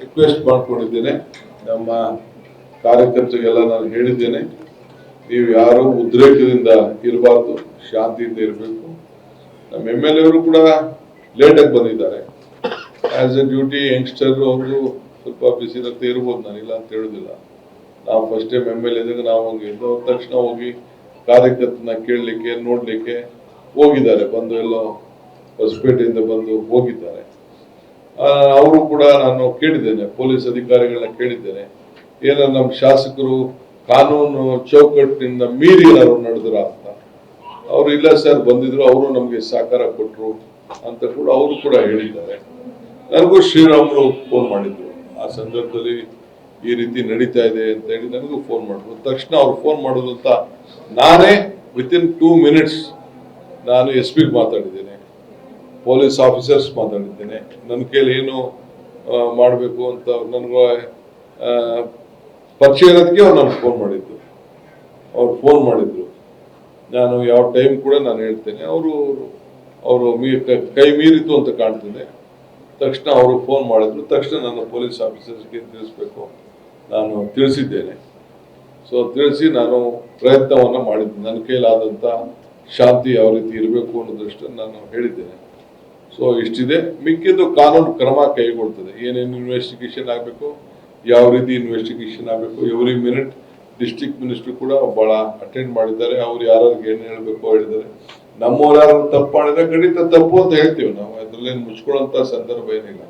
Request ಮಾಡ್ಕೊಂಡಿದ್ದೇನೆ. ನಮ್ಮ ಕಾರ್ಯಕರ್ತರಿಗೆಲ್ಲ ನಾನು ಹೇಳಿದ್ದೇನೆ. ನೀವು ಯಾರು ಉದ್ರೇಕದಿಂದ ಇರಬಾರ್ದು, ಶಾಂತಿಯಿಂದ ಇರಬೇಕು. ನಮ್ಮ ಎಂ ಎಲ್ ಎವರು ಕೂಡ ಲೇಟಾಗಿ ಬಂದಿದ್ದಾರೆ. ಆಸ್ ಎ ಡ್ಯೂಟಿ ಯಂಗ್ಸ್ಟರ್ ಅವರು ಸ್ವಲ್ಪ ಬಿಸಿಲತ್ತೆ ಇರ್ಬೋದು ಇಲ್ಲ ಅಂತ ಹೇಳುದಿಲ್ಲ. ನಾವು ಫಸ್ಟ್ ಟೈಮ್ ಎಂ ಎಲ್ ಎದಾಗ ನಾವು ಹಂಗೆ ಹೋದ ತಕ್ಷಣ ಹೋಗಿ ಕಾರ್ಯಕರ್ತನ ಕೇಳಲಿಕ್ಕೆ, ನೋಡ್ಲಿಕ್ಕೆ ಹೋಗಿದ್ದಾರೆ. ಬಂದು ಎಲ್ಲೋ ಹೊಸಪೇಟೆಯಿಂದ ಬಂದು ಹೋಗಿದ್ದಾರೆ. ಅವರು ಕೂಡ ನಾನು ಕೇಳಿದ್ದೇನೆ, ಪೊಲೀಸ್ ಅಧಿಕಾರಿಗಳನ್ನ ಕೇಳಿದ್ದೇನೆ. ಏನಾರ ನಮ್ಮ ಶಾಸಕರು ಕಾನೂನು ಚೌಕಟ್ಟಿನಿಂದ ಮೀರಿ ಅವರು ನಡೆದ್ರ ಅಂತ. ಅವರು ಇಲ್ಲ ಸರ್, ಬಂದಿದ್ರು, ಅವರು ನಮಗೆ ಸಹಕಾರ ಕೊಟ್ಟರು ಅಂತ ಕೂಡ ಅವರು ಕೂಡ ಹೇಳಿದ್ದಾರೆ. ನನಗೂ ಶ್ರೀರಾಮುಲು ಫೋನ್ ಮಾಡಿದ್ರು. ಆ ಸಂದರ್ಭದಲ್ಲಿ ಈ ರೀತಿ ನಡೀತಾ ಇದೆ ಅಂತ ಹೇಳಿ ನನಗೂ ಫೋನ್ ಮಾಡಿದ್ರು. ತಕ್ಷಣ ಅವ್ರು ಫೋನ್ ಮಾಡೋದು ಅಂತ ನಾನೇ ವಿತಿನ್ ಟೂ ಮಿನಿಟ್ಸ್ ನಾನು ಎಸ್ ಪಿಗೆ ಮಾತಾಡಿದ್ದೇನೆ. Police officers ಮಾತಾಡಿದ್ದೇನೆ. ನನ್ನ ಕೈಲಿ ಏನು ಮಾಡಬೇಕು ಅಂತ ನನಗೆ ಪರಿಚಯ ಇರೋದಕ್ಕೆ ಅವ್ರು ನನಗೆ ಫೋನ್ ಮಾಡಿದ್ದು ಅವ್ರು ಫೋನ್ ಮಾಡಿದ್ರು. ನಾನು ಯಾವ ಟೈಮ್ ಕೂಡ ನಾನು ಹೇಳ್ತೇನೆ. ಅವರು ಅವರು ಮೀ, ಕ- ಮೀರಿತು ಅಂತ ಕಾಣ್ತದೆ. ತಕ್ಷಣ ಅವರು ಫೋನ್ ಮಾಡಿದ್ರು. ತಕ್ಷಣ ನನ್ನ ಪೊಲೀಸ್ ಆಫೀಸರ್ಸ್ಗೆ ತಿಳಿಸ್ಬೇಕು. ನಾನು ತಿಳಿಸಿದ್ದೇನೆ. ಸೊ ತಿಳಿಸಿ ನಾನು ಪ್ರಯತ್ನವನ್ನು ಮಾಡಿದ್ದೆ. ನನ್ನ ಕೈಲಾದಂಥ ಶಾಂತಿ ಯಾವ ರೀತಿ ಇರಬೇಕು ಅನ್ನೋ ದೃಷ್ಟಿಯಲ್ಲಿ ನಾನು ಹೇಳಿದ್ದೇನೆ. ಸೊ ಇಷ್ಟಿದೆ. ಮಿಕ್ಕಿದ್ದು ಕಾನೂನು ಕ್ರಮ ಕೈಗೊಳ್ತದೆ. ಏನೇನು ಇನ್ವೆಸ್ಟಿಗೇಷನ್ ಆಗಬೇಕು, ಯಾವ ರೀತಿ ಇನ್ವೆಸ್ಟಿಗೇಷನ್ ಆಗಬೇಕು ಎವ್ರಿ ಮಿನಿಟ್ ಡಿಸ್ಟ್ರಿಕ್ಟ್ ಮಿನಿಸ್ಟರ್ ಕೂಡ ಭಾಳ ಅಟೆಂಡ್ ಮಾಡಿದ್ದಾರೆ. ಅವ್ರು ಯಾರು ಏನು ಹೇಳಬೇಕು ಹೇಳಿದ್ದಾರೆ. ನಮ್ಮವ್ರು ಯಾರು ತಪ್ಪು ಮಾಡಿದ್ರೆ ಖಂಡಿತ ತಪ್ಪು ಅಂತ ಹೇಳ್ತೀವಿ ನಾವು. ಅದರಲ್ಲಿ ಮುಚ್ಕೊಳ್ಳೋಂಥ ಸಂದರ್ಭ ಏನಿಲ್ಲ.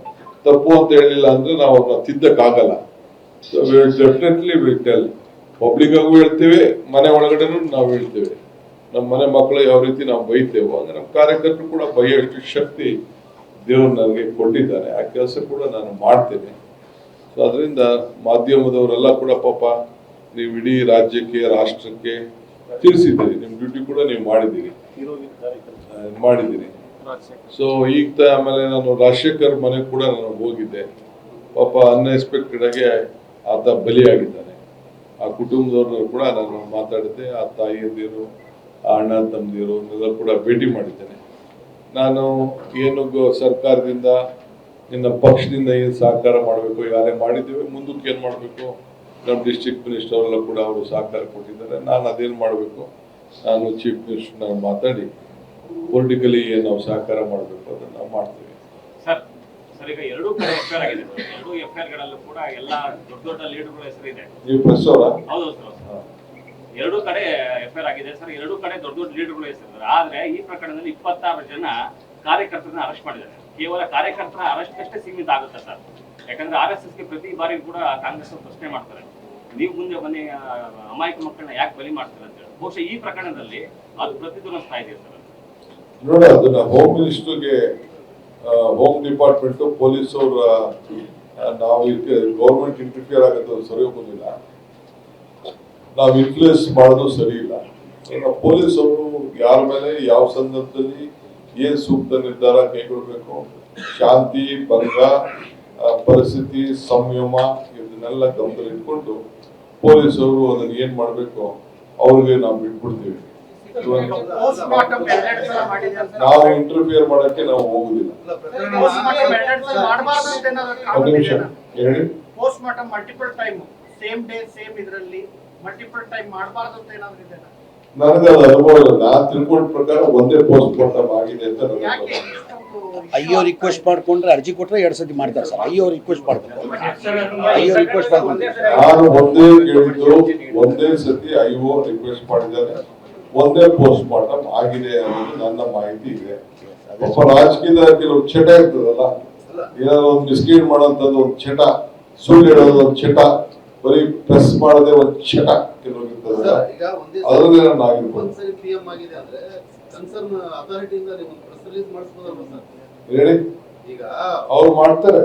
ತಪ್ಪು ಅಂತ ಹೇಳಿಲ್ಲ ಅಂದ್ರೆ ನಾವು ಅವ್ರನ್ನ ತಿದ್ದಕ್ಕಾಗಲ್ಲ. So definitely will tell public ಆಗೂ ಹೇಳ್ತೇವೆ, ಮನೆ ಒಳಗಡೆನೂ ನಾವು ಹೇಳ್ತೇವೆ. ನಮ್ಮ ಮನೆ ಮಕ್ಕಳು ಯಾವ ರೀತಿ ನಾವು ಬೈತೇವೋ ಅಂದ್ರೆ ನಮ್ಮ ಕಾರ್ಯಕರ್ತರು ಕೂಡ ಬೈಯೋಷ್ಟು ಶಕ್ತಿ ದೇವರು ನನಗೆ ಕೊಟ್ಟಿದ್ದಾರೆ. ಆ ಕೆಲಸ ಕೂಡ ನಾನು ಮಾಡ್ತೇನೆ. ಸೊ ಅದರಿಂದ ಮಾಧ್ಯಮದವರೆಲ್ಲ ಕೂಡ ಪಾಪ ನೀವು ಇಡೀ ರಾಜ್ಯಕ್ಕೆ, ರಾಷ್ಟ್ರಕ್ಕೆ ತಿಳಿಸಿದ್ದೀರಿ. ನಿಮ್ಮ ಡ್ಯೂಟಿ ಕೂಡ ನೀವು ಮಾಡಿದ್ದೀರಿ. ಮಾಡಿದ್ದೀರಿ. ಸೊ ಈಗ ಆಮೇಲೆ ನಾನು ರಾಜಶೇಖರ್ ಮನೆ ಕೂಡ ನಾನು ಹೋಗಿದ್ದೆ. ಪಾಪ ಅನ್ಎಕ್ಸ್ಪೆಕ್ಟೆಡ್ ಆಗಿ ಆತ ಬಲಿಯಾಗಿದ್ದಾನೆ. ಆ ಕುಟುಂಬದವ್ರನ್ನ ಕೂಡ ನಾನು ಮಾತಾಡಿದ್ದೆ ಆ ತಾಯಿಯಂದಿರು ಅಣ್ಣ ತಮ್ಮದಿರು ಕೂಡ ಭೇಟಿ ಮಾಡಿದ್ದೇನೆ. ನಾನು ಏನು ಸರ್ಕಾರದಿಂದ ನಿನ್ನ ಪಕ್ಷದಿಂದ ಏನು ಸಹಕಾರ ಮಾಡಬೇಕು ಯಾರೇ ಮಾಡಿದ್ದೇವೆ ಮುಂದಕ್ಕೆ ಏನು ಮಾಡಬೇಕು ನಮ್ಮ ಡಿಸ್ಟ್ರಿಕ್ಟ್ ಮಿನಿಸ್ಟರ್ ಅವರೆಲ್ಲ ಕೂಡ ಅವರು ಸಹಕಾರ ಕೊಟ್ಟಿದ್ದಾರೆ. ನಾನು ಅದೇನು ಮಾಡಬೇಕು? ನಾನು ಚೀಫ್ ಮಿನಿಸ್ಟರ್ ನಾನು ಮಾತಾಡಿ ಪೊಲಿಟಿಕಲಿ ಏನು ನಾವು ಸಹಕಾರ ಮಾಡಬೇಕು ಅದನ್ನು ನಾವು ಮಾಡ್ತೀವಿ. ಸರ್ ಸರ್ ಈಗ ಎರಡೂ ಕಡೆ ಎಫ್ ಆಗಿದೆ. ಸರ್ ಎರಡೂ ಎಫ್ ಗಳಲ್ಲೂ ಕೂಡ ಎಲ್ಲ ದೊಡ್ಡ ದೊಡ್ಡ ಲೀಡರ್ಗಳ ಹೆಸರಿದೆ. ನೀವು ಪ್ರೆಸ್ ಅವರ? ಎರಡೂ ಕಡೆ ಎಫ್ ಆಗಿದೆ ಸರ್. ಎರಡು ಕಡೆ ದೊಡ್ಡ ದೊಡ್ಡ ಲೀಡರ್ಗಳು ಹೆಸರಿದ್ದಾರೆ ಆದ್ರೆ ಈ ಪ್ರಕರಣದಲ್ಲಿ ಇಪ್ಪತ್ತಾರು ಜನ ಕಾರ್ಯಕರ್ತರನ್ನ ಅರೆಸ್ಟ್ ಮಾಡಿದ್ದಾರೆ ಕೇವಲ ಕಾರ್ಯಕರ್ತರ ಅರೆಸ್ಟ್ ಅಷ್ಟೇ ಸೀಮಿತ ಆಗುತ್ತೆ ಸರ್. ಯಾಕಂದ್ರೆ ಆರ್ ಎಸ್ ಎಸ್ಗೆ ಪ್ರತಿ ಬಾರಿ ಕೂಡ ಕಾಂಗ್ರೆಸ್ ಪ್ರಶ್ನೆ ಮಾಡ್ತಾರೆ. ನೀವು ಮುಂದೆ ಬನ್ನಿ ಅಮಾಯಕ ಮಕ್ಕಳನ್ನ ಯಾಕೆ ಬಲಿ ಮಾಡ್ತಾರೆ ಅಂತ ಹೇಳಿ. ಬಹುಶಃ ಈ ಪ್ರಕರಣದಲ್ಲಿ ಅದು ಪ್ರತಿಧ್ವನಿಸ್ತಾ ಇದೆ ಸರ್? ನೋಡಿ, ಅದನ್ನ ಹೋಮ್ ಮಿನಿಸ್ಟರ್ಗೆ ಹೋಮ್ ಡಿಪಾರ್ಟ್ಮೆಂಟ್ ಪೊಲೀಸ್ ಅವ್ರ ನಾವು ಗೌರ್ಮೆಂಟ್ ಇಂಟರ್ಫಿಯರ್ ಆಗುತ್ತೆ ಅದು ಸರಿ ಹೋಗೋದಿಲ್ಲ ನಾವು ಇನ್ಫ್ಲೂಯೆನ್ಸ್ ಮಾಡೋದು ಸರಿ ಇಲ್ಲ. ಇನ್ನು ಪೊಲೀಸ್ ಅವರು ಯಾರ ಮೇಲೆ ಯಾವ ಸಂದರ್ಭದಲ್ಲಿ ಏನ್ ಸೂಕ್ತ ನಿರ್ಧಾರ ಕೈಗೊಳ್ಬೇಕು? ಶಾಂತಿ ಭಂಗ ಪರಿಸ್ಥಿತಿ ಸಂಯಮ ಇದನ್ನೆಲ್ಲ ಗಮನದಲ್ಲಿ ಇಟ್ಕೊಂಡು ಪೊಲೀಸರು ಅದನ್ನ ಏನ್ ಮಾಡ್ಬೇಕು ಅವ್ರಿಗೆ ನಾವು ಬಿಟ್ಬಿಡ್ತೀವಿ. ನಾವು ಇಂಟರ್ಫಿಯರ್ ಮಾಡಕ್ಕೆ ನಾವು ಹೋಗುದಿಲ್ಲ? ಹೇಳಿ. ಮಲ್ಟಿಪಲ್ ಟೈಮ್ ಮಾಡಬಾರ್ದು ಅಂತ ಏನಾದ್ರು ಇದೆಯಾ? ನನಗೆ ಅದು ಅನುಭವ ಇಲ್ಲ. ನಾನ್ ತಿಳ್ಕೊಂಡ ಪ್ರಕಾರ ಒಂದೇ ಪೋಸ್ಟ್ ಮಾರ್ಟಮ್ ಆಗಿದೆ ಅಂತ ನನಗೆ ಯಾಕೆ ಗೊತ್ತಿಲ್ಲ. ಇಷ್ಟೊಂದು ಅಯ್ಯೋ ರಿಕ್ವೆಸ್ಟ್ ಮಾಡ್ಕೊಂಡ್ರೆ ಅರ್ಜಿ ಕೊಟ್ರೆ ಎರಡ್ ಸತಿ ಮಾಡ್ತಾರೆ ಸರ್. ಅಯ್ಯೋ ರಿಕ್ವೆಸ್ಟ್ ಮಾಡ್ತಾರೆ ಅಯ್ಯೋ ರಿಕ್ವೆಸ್ಟ್ ಮಾಡ್ಕೊಂಡು ನಾನು ಒಂದೇ ಕೇಳಿದ್ದು ಒಂದೇ ಸತಿ ಐಒ ರಿಕ್ವೆಸ್ಟ್ ಮಾಡಿದ್ದಾರೆ ಒಂದೇ ಪೋಸ್ಟ್ ಮಾರ್ಟಮ್ ಆಗಿದೆ ಅನ್ನೋದು ನನ್ನ ಮಾಹಿತಿ ಇದೆ. ಒಬ್ಬ ರಾಜಕೀಯದ ಕೆಲವು ಚಟ ಇರ್ತದಲ್ಲ ಏನಾದ್ರು ಒಂದು ಮಿಸ್ಲೀಡ್ ಮಾಡೋಂಥದ್ದು ಒಂದು ಚಟ ಸುಳ್ಳು ಹೇಳೋದು ಒಂದು ಚಟ ಬರೀ ಪ್ರೆಸ್ ಮಾಡದೆ ಒಂದ್ ಕ್ಷಣ ಅದರಲ್ಲಿ ನಾನು ಆಗಿರ್ಬೋದು. ಒಂದ್ಸರಿ ಪಿ ಆಗಿದೆ ಅಂದ್ರೆ ಕನ್ಸರ್ನ್ ಅಥಾರಿಟಿಯಿಂದ ನೀವು ಪ್ರೆಸ್ ರಿಲೀಸ್ ಮಾಡಿಸ್ಬೋದಲ್ವಾ ಸರ್? ಹೇಳಿ. ಈಗ ಅವ್ರು ಮಾಡ್ತಾರೆ.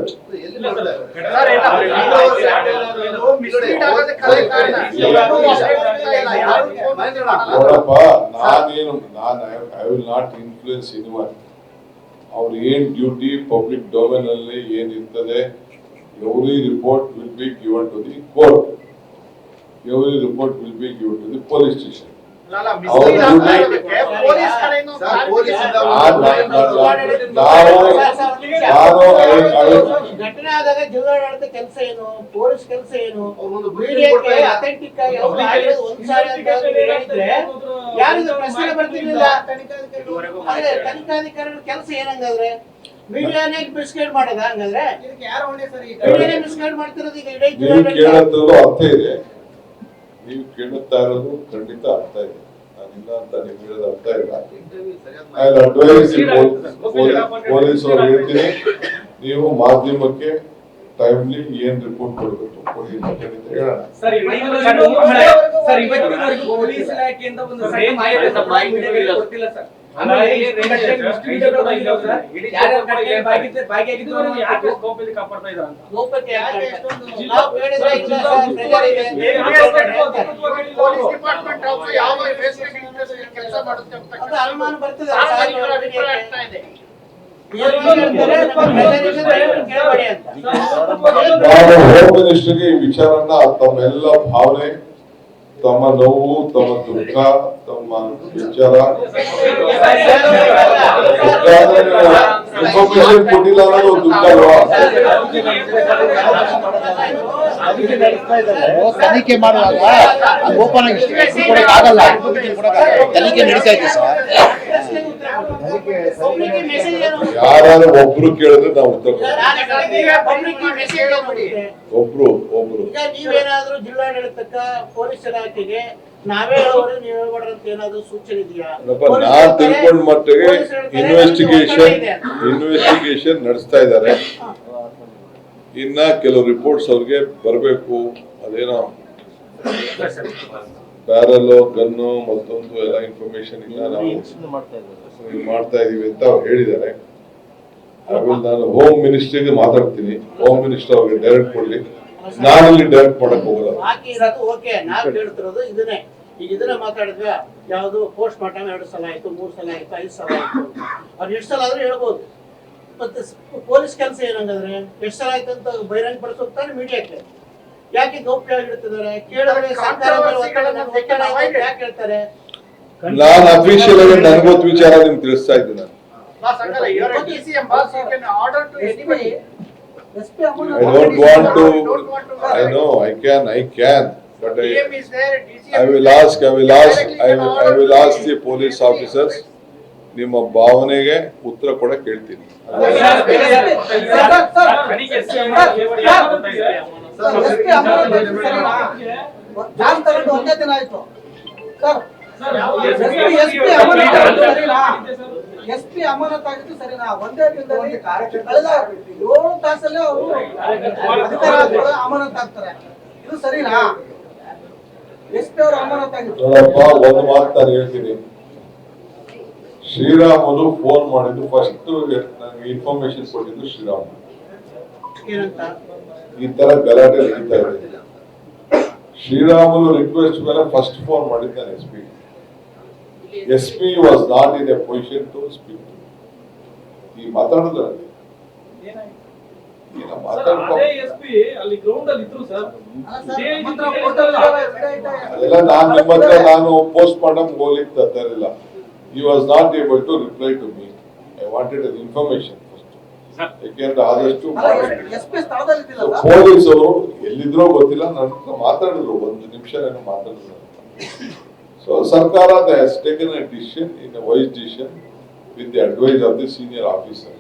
ನೋಡಪ್ಪ ನಾನೇನು ನಾನು I will not influence anyone ಅವ್ರ ಏನ್ ಡ್ಯೂಟಿ ಪಬ್ಲಿಕ್ ಡೊಮೇನ್ ಅಲ್ಲಿ ಏನಿರ್ತದೆ I- I will- ಘಟನೆ ಆದಾಗ ಹಿಂಗಾದಾಗ ಜಿಲ್ಲಾಡಳಿತ ಕೆಲಸ ಏನು? ಪೊಲೀಸ್ ಕೆಲಸ ಏನು? ಅವ್ರೊಂದು briefing ಮೀಡಿಯಾಕ್ಕೆ ಕೊಡ್ತಾ ಇಲ್ಲ. ಅಥೆಂಟಿಕ್ ಆಗಿ ಅವ್ರು ಆಗಿರೋದು ಒಂದ್ ಸಾರಿ ಅಂತ ಅವ್ರು ಹೇಳಿದ್ರೆ ಯಾರಿಗೂ ಪ್ರಶ್ನೆ ಬರ್ತಿರ್ಲಿಲ್ಲ. ತನಿಖಾಧಿಕಾರಿಗಳ ಕೆಲಸ ಏನಂಗಾದ್ರೆ? ಮೀಡಿಯಾನೇ ಮಿಸ್ಗೈಡ್ ಮಾಡೋದ ಹಂಗಾದ್ರೆ? ಮೀಡಿಯಾನೇ ಮಿಸ್ಗೈಡ್ ಮಾಡ್ತಿರೋದು ಈಗ ಇಡೀ ನೀವು ಅರ್ಥ ಇದೆ. ನೀವು ಕೇಳುತ್ತಾ ಇರೋದು ಖಂಡಿತ ಅರ್ಥ ಇದೆ. ನಾನಿಲ್ಲ ಅಂತ ನೀವು ಹೇಳೋದು ಅರ್ಥ ಇಲ್ಲ. ನಾನು ಸರಿಯಾದ ಅಡ್ವೈಸ್ ಪೊಲೀಸ್ ಅವ್ರು ಹೇಳ್ತೀನಿ. ನೀವು ಮಾಧ್ಯಮಕ್ಕೆ ಟೈಮ್ಲಿ ಏನ್ ರಿಪೋರ್ಟ್ ಕೊಡಬೇಕು? ಕೊಡಿ ಅಂತ ಹೇಳೋಣ. ಸರ್ ಇವತ್ತಿನವರೆಗೂ ಪೊಲೀಸ್ ಇಲಾಖೆಯಿಂದ ಒಂದು ಸಣ್ಣ ಮಾಹಿತಿ ನಮ್ಮ ಮೀಡಿಯಾಗೆ ಗೊತ್ತಿಲ್ಲ ಸರ್. ನಾವು ಪೊಲೀಸ್ ಡಿಪಾರ್ಟ್ಮೆಂಟ್ ಆಲ್ಸೋ ಯಾವ ಕೆಲಸ ಮಾಡುತ್ತೆ ಅಂತ ಅದು ಅನುಮಾನ ಬರ್ತದೆ ಸಾರ್ವಜನಿಕರ ಅಭಿಪ್ರಾಯ ಆಗ್ತಾ ಇದೆ ನೇರವಾಗಿ ಹೇಳ್ತಾರೆ, ನಮ್ಮ pressure ಇದೆ, ದಯವಿಟ್ಟು ಕೇಳಬೇಡಿ ಅಂತ ಹೋಮ್ ಮಿನಿಸ್ಟರ್ಗೆ ಈ ವಿಚಾರನ ತಮ್ಮೆಲ್ಲ ಭಾವನೆ ತಮ್ಮ ನೋವು, ತಮ್ಮ ದುಃಖ, ತಮ್ಮ ವಿಚಾರ. ಇನ್ಫಾರ್ಮೇಶನ್ ಕೊಟ್ಟಿಲ್ಲ ಅನ್ನೋದು ದುಃಖ ಅಲ್ವಾ? ತನಿಖೆ ಮಾಡುವಾಗ ಓಪನ್ ಆಗಿ ತನಿಖೆ ನಡೀತಾ ಇದೆ ಸರ್? ಯಾರು ಒಬ್ರು ಕೇಳಿದ್ರೆ ನಾವು ಉತ್ತರ? ಒಬ್ರು ಒಬ್ರು. ನೀವೇನಾದ್ರೂ ಜಿಲ್ಲಾಡಳಿತಕ್ಕ ಪೊಲೀಸ್ ಇಲಾಖೆಗೆ ನಾನ್ ತಿಳ್ಕೊಂಡ್ ಮಟ್ಟಿಗೆ ಇನ್ವೆಸ್ಟಿಗೇಷನ್ ಇದೆ. ಇನ್ವೆಸ್ಟಿಗೇಷನ್ ನಡೆಸ್ತಾ ಇದ್ದಾರೆ. ಇನ್ನ ಕೆಲವು ರಿಪೋರ್ಟ್ಸ್ ಅವ್ರಿಗೆ ಬರಬೇಕು. ಅದೇನೋ ಬ್ಯಾರಲ್ ಗನ್ನು ಮತ್ತೊಂದು ಎಲ್ಲ ಇನ್ಫಾರ್ಮೇಶನ್ ಇಲ್ಲ ನಾವು ಮಾಡ್ತಾ ಇದೀವಿ ಅಂತ ಅವ್ರು ಹೇಳಿದ್ದಾರೆ. ಆಮೇಲೆ ನಾನು ಹೋಮ್ ಮಿನಿಸ್ಟ್ರಿಗೆ ಮಾತಾಡ್ತೀನಿ. ಹೋಮ್ ಮಿನಿಸ್ಟರ್ ಅವ್ರಿಗೆ ಡೈರೆಕ್ಟ್ ಕೊಡ್ಲಿ. ನಾನಲ್ಲಿ ಡೈರೆಕ್ಟ್ ಮಾಡಕ್ ಹೋಗಲ್ಲ. ಬಾಕಿ ಇರೋದು ಓಕೆ ನಾವ್ ಹೇಳ್ತಿರೋದು ಇದನ್ನೇ. ಈಗ ಇದನ್ನ ಮಾತಾಡಿದ್ವಿ ಯಾವುದು ಪೋಸ್ಟ್ ಮಾರ್ಟಮ್ ಎರಡು ಸಲ ಆಯ್ತು ಮೂರ್ ಸಲ ಆಯ್ತು ಐದು ಸಲ ಆಯ್ತು. ಅವ್ರು ಎಷ್ಟು ಸಲ ಆದ್ರೆ ಹೇಳ್ಬೋದು. ಮತ್ತೆ ಪೊಲೀಸ್ ಕೆಲಸ ಏನಂಗಂದ್ರೆ ಎಷ್ಟು ಸಲ ಆಯ್ತು ಅಂತ ಬಹಿರಂಗ ಪಡಿಸೋಗ್ತಾರೆ ಮೀಡಿಯಾಕ್ಕೆ ಯಾಕೆ ಗೌಪ್ಯವಾಗಿಡ್ತಿದ್ದಾರೆ ಕೇಳಿದ್ರೆ ಸರ್ಕಾರ ಮೇಲೆ ಒತ್ತಡ ಒತ್ತಡ ಆಯ್ತು ಯಾಕೆ ಹೇಳ್ತಾರೆ ನಾನು ಅಫಿಷಿಯಲ್ ಆಗಿ ನನ್ಗೊತ್ತು ವಿಚಾರ ನಿಮ್ಗೆ ತಿಳಿಸ್ತಾ ಇದ್ದೀನಿ ನಾನು ಬಾಸ್ ಹಂಗಲ್ಲ can, but I, I will ask, I will ask, I will, I will ask the police officers, ನಿಮ್ಮ ಭಾವನೆಗೆ ಉತ್ತರ ಕೂಡ ಹೇಳ್ತೀನಿ ಜಾಸ್ತಿ ತಗೊಂಡು ಒಂದೇ ದಿನ ಆಯ್ತು. ಸರ್ ಎಸ್ ಪಿ ಅಮಾನತಾಗಿದ್ದು ಸರಿನಾ? ಒಂದೇ ದಿನದಲ್ಲಿ ಕಳೆದ ಏಳು ತಾಸಲ್ಲೇ ಅವರು ಅಮಾನತ್ ಆಗ್ತಾರೆ ಇದು ಸರಿನಾ? ಎಸ್ ಪಿ ಅವರು ಒಂದು ಮಾತು ನಾನು ಹೇಳ್ತೀನಿ. ಶ್ರೀರಾಮುಲು ಫೋನ್ ಮಾಡಿದ್ದು ಫಸ್ಟ್ ನನಗೆ ಇನ್ಫಾರ್ಮೇಶನ್ ಕೊಟ್ಟಿದ್ದು ಶ್ರೀರಾಮ್ ಏನಂತ? ಈ ತರ ಗಲಾಟೆ ನಡೀತಾ ಇದೆ. ಶ್ರೀರಾಮುಲು ರಿಕ್ವೆಸ್ಟ್ ಮೇಲೆ ಫಸ್ಟ್ ಫೋನ್ ಮಾಡಿದ್ದಾನೆ S P S P was not in a position to speak ಈ ಮಾತಾಡೋದು ನನಗೆ ಈಗ ಮಾತಾಡ್ಕೊ ಅಲ್ಲಿ ಗ್ರೌಂಡ್ ಅಲ್ಲಿ ಇದ್ರು ಸರ್. ಅಲ್ಲ ಸರ್, ನಮ್ಮ ಹತ್ರ photo ಇದೆ, ಅದೆಲ್ಲ ನಾನು ನಿಮ್ಮ ಹತ್ರ ನಾನು ಪೋಸ್ಟ್ ಮಾಡಮ್ ಹೋಗ್ಲಿಕ್ಕೆ ತರ್ತಾರಿಲ್ಲ he was not able to reply to me I wanted information ಯಾಕೆಂದ್ರೆ ಆದಷ್ಟು ಪೊಲೀಸರು ಎಲ್ಲಿದ್ರೋ ಗೊತ್ತಿಲ್ಲ ನನ್ನ ಮಾತಾಡಿದ್ರು ಒಂದು ನಿಮಿಷ ಏನೋ ಮಾತಾಡಿದ್ರು ಸೊ ಸರ್ಕಾರ has taken a decision in a wise decision with the advice of the senior officer